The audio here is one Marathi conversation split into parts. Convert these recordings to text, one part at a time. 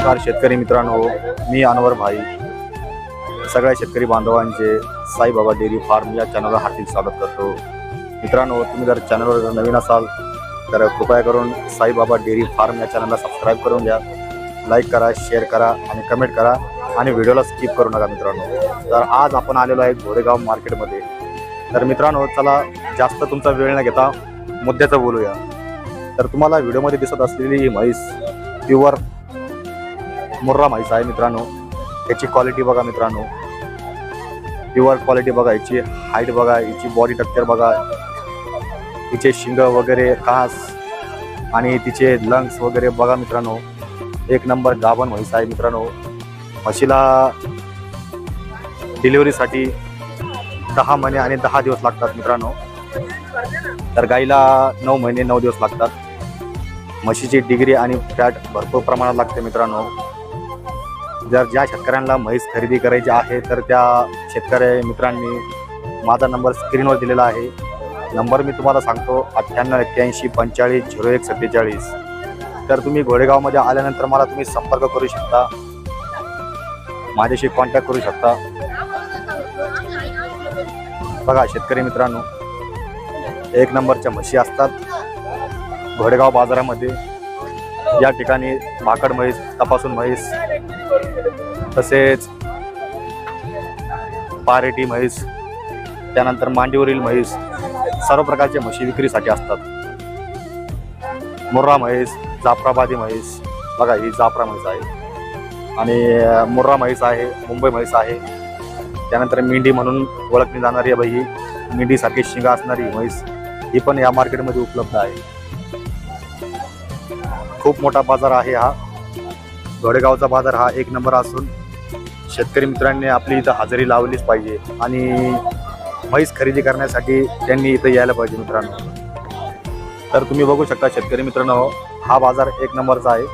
नमस्कार शेतकरी मित्रांनो मी अनवर भाई. सगळ्या शेतकरी बांधवांचे साईबाबा डेअरी फार्म या चॅनलला हार्दिक स्वागत करतो. मित्रांनो तुम्ही जर चॅनलवर जर नवीन असाल तर कृपया करून साईबाबा डेअरी फार्म या चॅनलला सबस्क्राईब करून द्या लाईक करा शेअर करा आणि कमेंट करा आणि व्हिडिओला स्किप करू नका मित्रांनो. तर आज आपण आलेलो आहे घोडेगाव मार्केटमध्ये तर मित्रांनो चला जास्त तुमचा वेळ न घेता मुद्द्याचं बोलूया. तर तुम्हाला व्हिडिओमध्ये दिसत असलेली ही म्हैस प्युअर मुर्रा म्हैस आहे मित्रांनो. याची क्वालिटी बघा मित्रांनो. प्युअर क्वालिटी बघा याची हाईट बघा याची बॉडी टक्चर बघा. तिचे शिंग वगैरे कास आणि तिचे लंग्स वगैरे बघा मित्रांनो. एक नंबर गाभण म्हैस आहे मित्रांनो. म्हशीला डिलिव्हरीसाठी दहा महिने आणि दहा दिवस लागतात मित्रांनो. तर गाईला नऊ महिने नऊ दिवस लागतात. म्हशीची डिग्री आणि फॅट भरपूर प्रमाणात लागते मित्रांनो. जर ज्या शेतकऱ्यांना म्हैस खरेदी करायची आहे तर त्या शेतकरी मित्रांनी माझा नंबर स्क्रीनवर दिलेला आहे. नंबर मी तुम्हाला सांगतो अठ्ठ्याण्णव एक्क्याऐंशी पंचेचाळीस झिरो एक सत्तेचाळीस. तर तुम्ही घोडेगावमध्ये आल्यानंतर मला तुम्ही संपर्क करू शकता. माझ्याशी कॉन्टॅक्ट करू शकता. बघा शेतकरी मित्रांनो एक नंबरच्या म्हशी असतात. घोडेगाव बाजारामध्ये या ठिकाणी माकड म्हैस तपासून म्हैस तसेच पारेटी म्हैस त्यानंतर मांडीवरील म्हैस सर्व प्रकारच्या म्हशी विक्रीसाठी असतात. मुर्रा म्हैस जाफराबादी म्हैस बघा ही जाफरा म्हैस आहे. आणि मुर्रा म्हैस आहे मुंबई म्हैस आहे. त्यानंतर मेंढी म्हणून ओळखली जाणारी बाई ही. मेंढीसारखी शिंगा असणारी म्हैस ही पण या मार्केटमध्ये उपलब्ध आहे. खूप मोठा बाजार आहे हा. घोडेगावचा बाजार हा एक नंबर असून शेतकरी मित्रांनी आपली इथं हजेरी लावलीच पाहिजे आणि म्हैस खरेदी करण्यासाठी त्यांनी इथं यायला पाहिजे मित्रांनो. तर तुम्ही बघू शकता शेतकरी मित्रांनो हा बाजार एक नंबरचा आहे.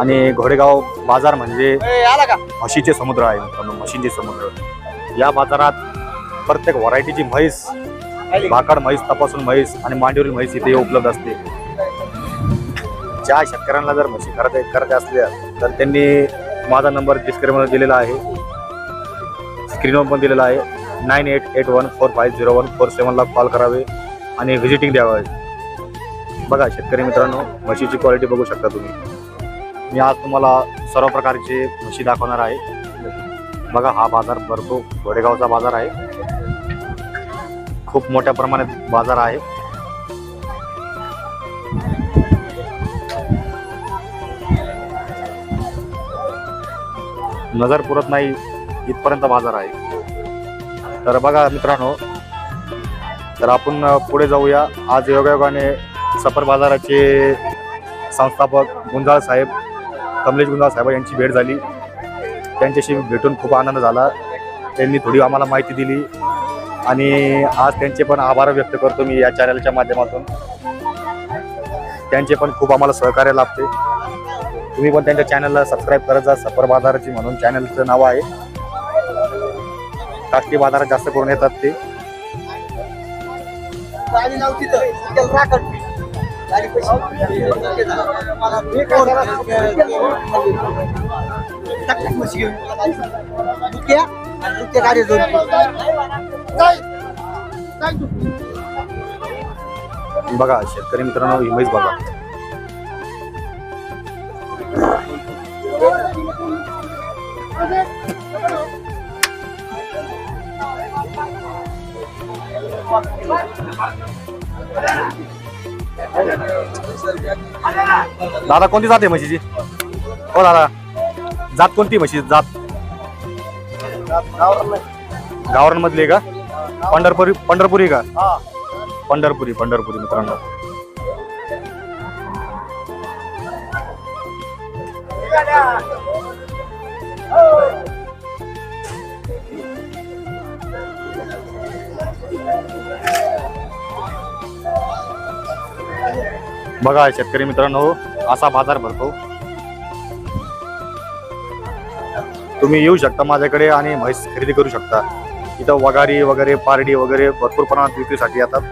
आणि घोडेगाव बाजार म्हणजे म्हशीचे समुद्र आहे मित्रांनो म्हशींचे समुद्र. या बाजारात प्रत्येक व्हरायटीची म्हैस भाकड म्हैस तपासून म्हैस आणि मांडीवरील म्हैस इथे उपलब्ध असते. ज्या शेतकऱ्यांना जर म्हशी खरेदी करायच्या असल्या तर त्यांनी माझा नंबर डिस्क्रिप्शनमध्ये दिलेला आहे. स्क्रीनवर पण दिलेला आहे. Nine eight eight one four five zero one four सेवनला call करावे आणि व्हिजिटिंग द्यावं. बघा शेतकरी मित्रांनो म्हशीची क्वालिटी बघू शकता तुम्ही. मी आज तुम्हाला सर्व प्रकारचे म्हशी दाखवणार आहे. बघा हा बाजार भरतो घोडेगावचा बाजार आहे. खूप मोठ्या प्रमाणात बाजार आहे. नजर पुरत नाही इथपर्यंत बाजार आहे. तर बघा मित्रांनो तर आपण पुढे जाऊया. आज योगायोगाने सफर बाजाराचे संस्थापक गुंजाळ साहेब कमलेश गुंजाळ साहेब यांची भेट झाली. त्यांच्याशी भेटून खूप आनंद झाला. त्यांनी थोडी आम्हाला माहिती दिली. आणि आज त्यांचे पण आभार व्यक्त करतो मी या चॅनलच्या माध्यमातून. त्यांचे पण खूप आम्हाला सहकार्य लाभते. तुम्ही पण त्यांच्या चॅनलला सबस्क्राईब करत जा. सफर बाजाराची म्हणून चॅनलचं नाव आहे. काष्टी बाजारात जास्त करून येतात ते. गाडी लाव तिथं त्याला राखण दादा कोणती जात आहे म्हशीची? हो दादा. जात कोणती म्हशी जात. गावरान मधली का? पंढरपुरी पंढरपुरी का? पंढरपुरी पंढरपुरी मित्रांनो. बघा शेतकरी मित्रांनो असा बाजार भरतो. तुम्ही येऊ शकता माझ्याकडे आणि म्हैस खरेदी करू शकता. इथं वगारी वगैरे पारडी वगैरे भरपूर प्रमाणात विक्रीसाठी येतात.